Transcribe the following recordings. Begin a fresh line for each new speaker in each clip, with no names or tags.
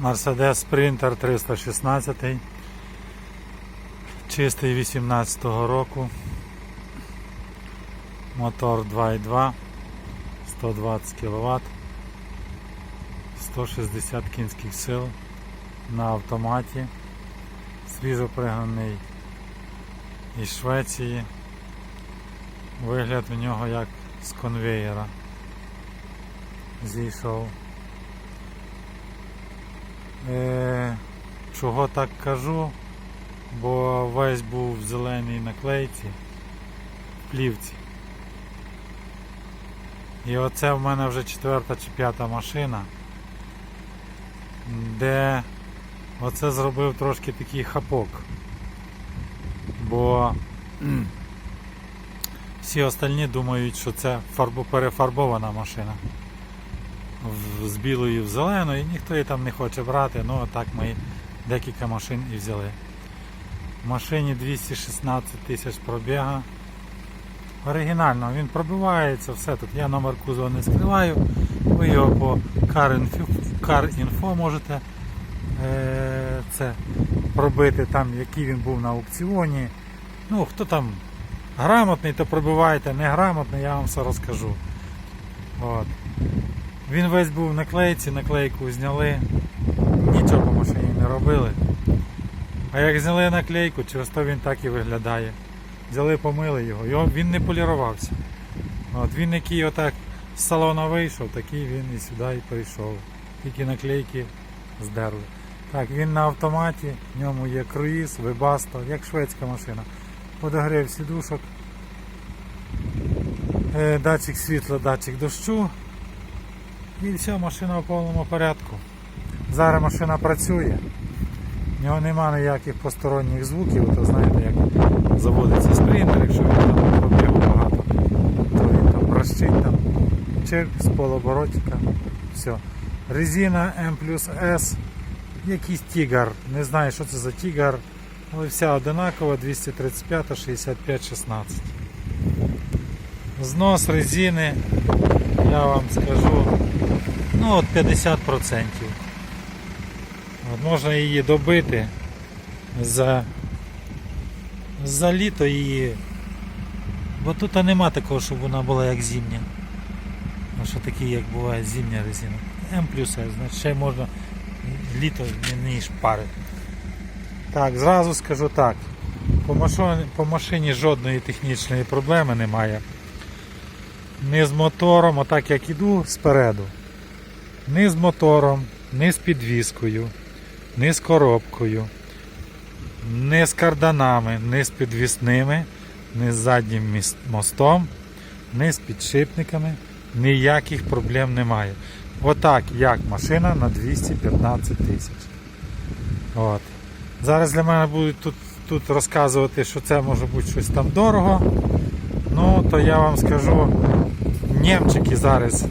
Mercedes Sprinter 316. Чистий 18 го року. Мотор 2.2, 120 кВт, 160 кінських сил на автоматі. Свіжо пригнаний із Швеції. Вигляд у нього як з конвеєра. Зійшов. Е, чого так кажу? Бо весь був в зеленій наклейці, в плівці. І оце в мене вже четверта чи п'ята машина, де оце зробив трошки такий хапок. Бо всі остальні думають, що це фарбо- перефарбована машина. З білої в зелену, і ніхто її там не хоче брати, ну так ми декілька машин і взяли. В машині 216 тисяч пробіга. Оригінально, він пробивається, все тут. Я номер кузова не скриваю. Ви його по CarInfo можете е, це пробити, там, який він був на аукціоні. Ну, хто там грамотний, то пробивайте, неграмотний, я вам все розкажу. От. Він весь був в наклейці, наклейку зняли, нічого по машині не робили. А як зняли наклейку, через то він так і виглядає. Взяли, помили його. його він не полірувався. От, він який отак з салона вийшов, такий він і сюди і прийшов. Тільки наклейки здерли. Так, він на автоматі, в ньому є круїз, вебасто, як шведська машина. Подогрів сідушок, е, датчик світла, датчик дощу. І все, машина в повному порядку. Зараз машина працює. В нього нема ніяких посторонніх звуків, то знаєте, як заводиться спринтер, якщо він там пробігу багато, то він там прощить там чирк з полоборотика. Все. Резина М плюс S, якийсь тігар. Не знаю, що це за тігар, але вся одинакова 235, 65, 16. Знос резини, я вам скажу, ну от 50%. От можна її добити за, за літо її. Бо тут нема такого, щоб вона була як зимня. А що такі, як буває зимня резина. М плюс С, значить ще можна літо не шпарити. Так, зразу скажу так. По машині, по машині жодної технічної проблеми немає. Ні з мотором, отак як іду спереду. Ні з мотором, ні з підвіскою, ні з коробкою, ні з карданами, ні з підвісними, ні з заднім мостом, ні з підшипниками. Ніяких проблем немає. Отак, як машина на 215 тисяч. От. Зараз для мене будуть тут, тут розказувати, що це може бути щось там дорого. Ну, то я вам скажу, німчики зараз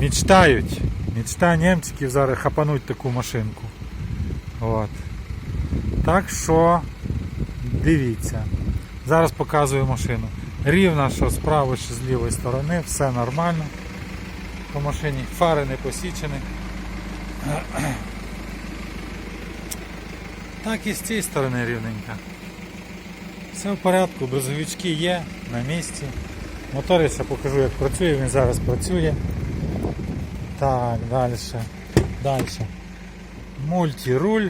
мечтають. Мечта німчиків зараз хапануть таку машинку. От. Так що дивіться. Зараз показую машину. Рівна, що з правої, що з лівої сторони, все нормально. По машині фари не посічені. Так і з цієї сторони рівненька. Все в порядку, бризовички є на місці. Мотор я ще покажу як працює, він зараз працює. Так, далі. Далі. Мультируль.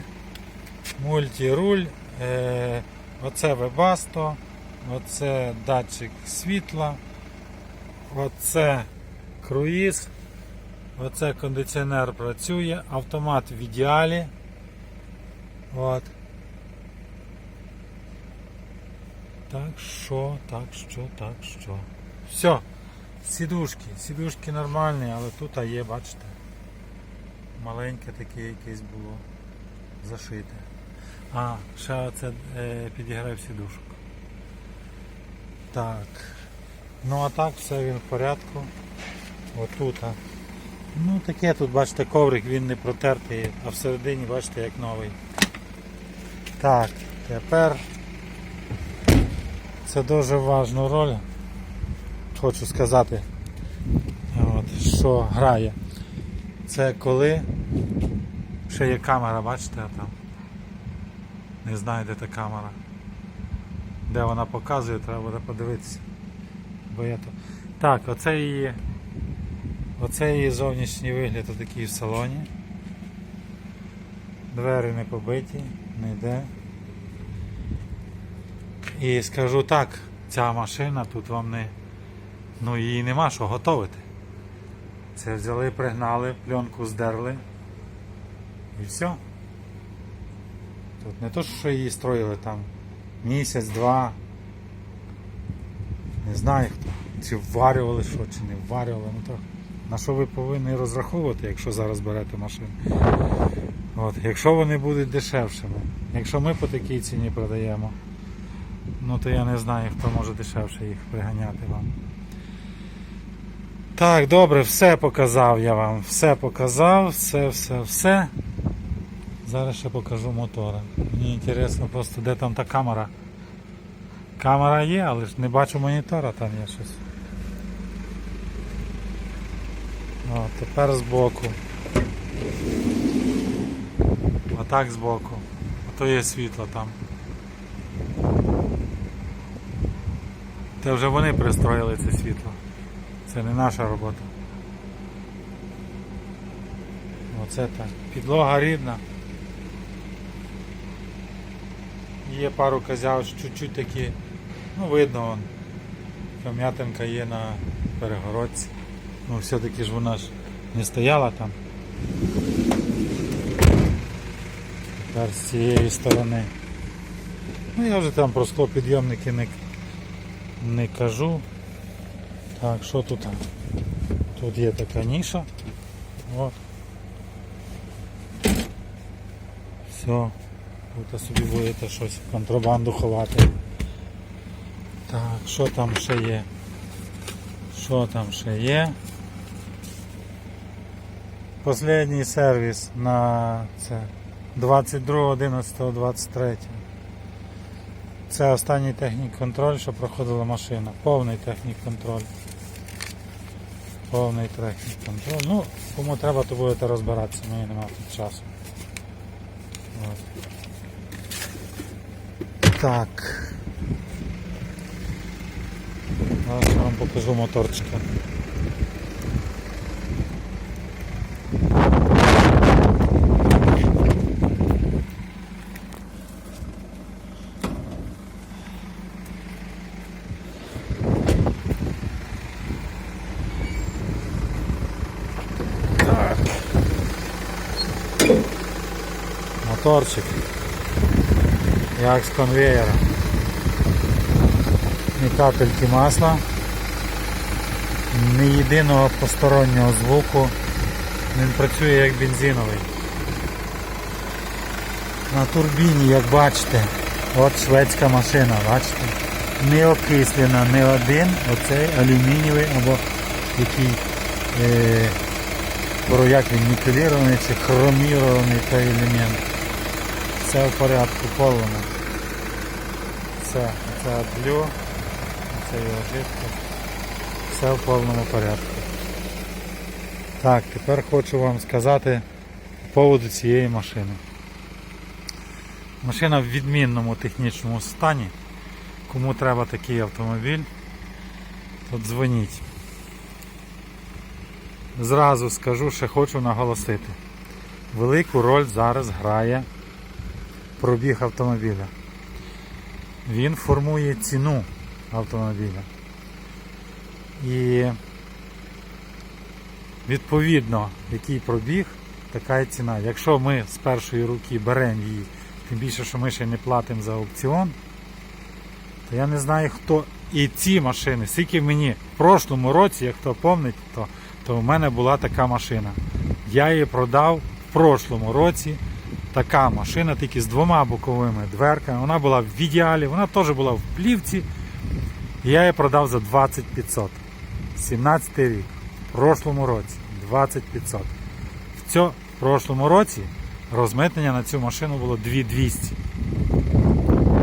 Мультируль. Е, оце вебасто. Оце датчик світла. Оце круїз. Оце кондиціонер працює. Автомат в ідеалі. От. Так що, так що, так що. Все. Сідушки. Сідушки нормальні, але тут є, бачите. Маленьке таке якесь було зашите. А, ще оце е, підіграв сідушок. Так. Ну а так все він в порядку. Отут. а. Ну таке тут, бачите, коврик він не протертий, а всередині, бачите, як новий. Так, тепер це дуже важну роль. Хочу сказати, от, що грає. Це коли Ще є камера, бачите там. Не знаю, де та камера. Де вона показує, треба буде подивитися. Бо я то... Так, оце її. Оце її зовнішній вигляд отакий в салоні. Двері не побиті, не йде. І скажу так, ця машина тут вам не. Ну її нема що готовити. Це взяли, пригнали, пленку здерли. І все. Тут не то, що її строїли там місяць, два. Не знаю хто. Чи вварювали що, чи не вварювали. Ну то на що ви повинні розраховувати, якщо зараз берете машину. От, якщо вони будуть дешевшими. Якщо ми по такій ціні продаємо, ну то я не знаю, хто може дешевше їх приганяти вам. Так, добре, все показав я вам. Все показав, все, все, все. Зараз ще покажу мотора. Мені цікаво просто де там та камера. Камера є, але ж не бачу монітора, там є щось. О, тепер збоку. Отак збоку. Ото є світло там. Це вже вони пристроїли це світло. Це не наша робота. Оце так. Підлога рідна. Є пару козяв, чуть-чуть такі, ну видно вон. Кам'ятинка є на перегородці. Ну все-таки ж вона ж не стояла там. Тепер з цієї сторони. Ну я вже там про склопідйомники не, не кажу. Так, що тут? Тут є така ніша. От. Все. Тут собі будете щось контрабанду ховати. Так, що там ще є? Що там ще є? Последній сервіс на це 22.11.23. Це останній технік контроль, що проходила машина. Повний технік контроль. Повний технік контроль. Ну, кому треба, то будете розбиратися, мені немає тут часу. От. Так. Зараз я вам покажу моторчика. Моторчик. Як з конвеєра. Ні капельки масла. Ні єдиного постороннього звуку. Він працює як бензиновий. На турбіні, як бачите, от шведська машина, бачите? Не окислена не один оцей алюмінієвий або який е, як він нікелірований чи хромірований той елемент. Все в порядку повному. Все, це адлю, це його жидкость. Все в повному порядку. Так, тепер хочу вам сказати по поводу цієї машини. Машина в відмінному технічному стані. Кому треба такий автомобіль, то дзвоніть. Зразу скажу, що хочу наголосити. Велику роль зараз грає пробіг автомобіля. Він формує ціну автомобіля. І відповідно, який пробіг, така і ціна. Якщо ми з першої руки беремо її, тим більше, що ми ще не платимо за аукціон, то я не знаю хто. І ці машини, скільки мені в прошлому році, як хто пам'ятає, то, то в мене була така машина. Я її продав в прошлому році. Така машина, тільки з двома боковими дверками. Вона була в ідеалі, вона теж була в плівці. Я її продав за 20 500. 17 рік. В прошлому році 20 500. В, цьо, в прошлому році розмитнення на цю машину було 2200.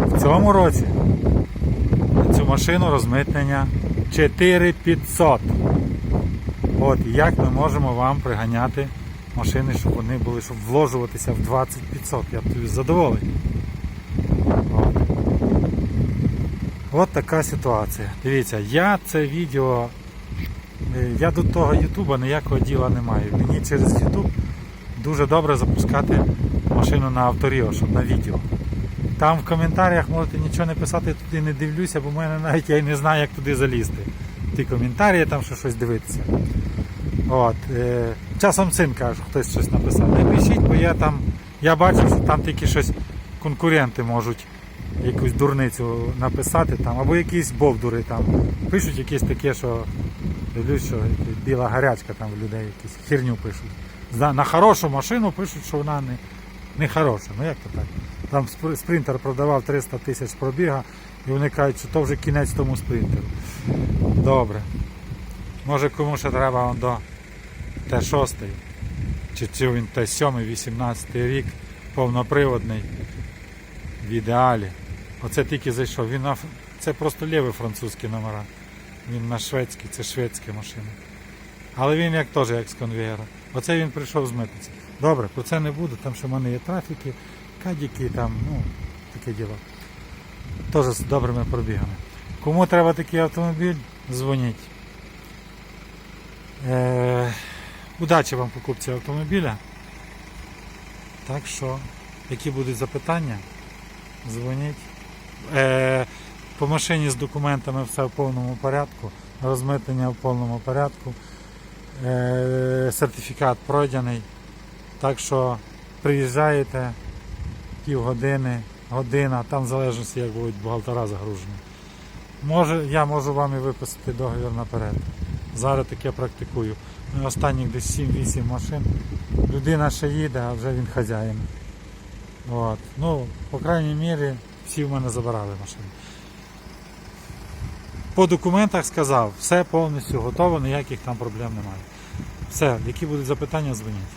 В цьому році на цю машину розмитнення 4500. От як ми можемо вам приганяти машини, щоб вони були, щоб вложуватися в 20 500. Я б тобі задоволений. От. Така ситуація. Дивіться, я це відео. е, Я до того Ютуба ніякого діла не маю. Мені через Ютуб дуже добре запускати машину на авторіо, щоб на відео. Там в коментарях можете нічого не писати, я туди не дивлюся, бо в мене навіть я й не знаю, як туди залізти. Ті коментарі, там ще щось дивитися. От, е, часом син каже, хтось щось написав. Не пишіть, бо я там. Я бачу, що там тільки щось конкуренти можуть якусь дурницю написати там, або якісь бовдури там. Пишуть якісь таке, що дивлюсь, що біла гарячка там в людей якісь херню пишуть. За- На хорошу машину пишуть, що вона не, не хороша. Ну як то так? Там спр- спринтер продавав 300 тисяч пробіга, і вони кажуть, що то вже кінець тому спринтеру. Добре. Може кому ще треба до Т6, чи, чи він Т7, 18 рік, повноприводний, в ідеалі. Оце тільки зайшов. Він на, це просто ліві французькі номера. Він на шведський, це шведська машина. Але він як теж як з конвеєра. Оце він прийшов з митниці. Добре, про це не буду, там що в мене є трафіки, кадіки, там, ну, таке діло. Теж з добрими пробігами. Кому треба такий автомобіль, дзвоніть. Е, удачі вам покупці автомобіля. Так що, які будуть запитання, дзвоніть. Е, по машині з документами все в повному порядку, розмитнення в повному порядку. Е, сертифікат пройдений. Так що приїжджаєте півгодини, година, там в залежності, як будуть бухгалтера загружені. Може, я можу вам і виписати договір наперед. Зараз таке практикую. Ну, Останніх десь 7-8 машин. Людина ще їде, а вже він хазяїн. От. Ну, по крайній мірі, всі в мене забирали машини. По документах сказав, все повністю готово, ніяких там проблем немає. Все, які будуть запитання, дзвоніть.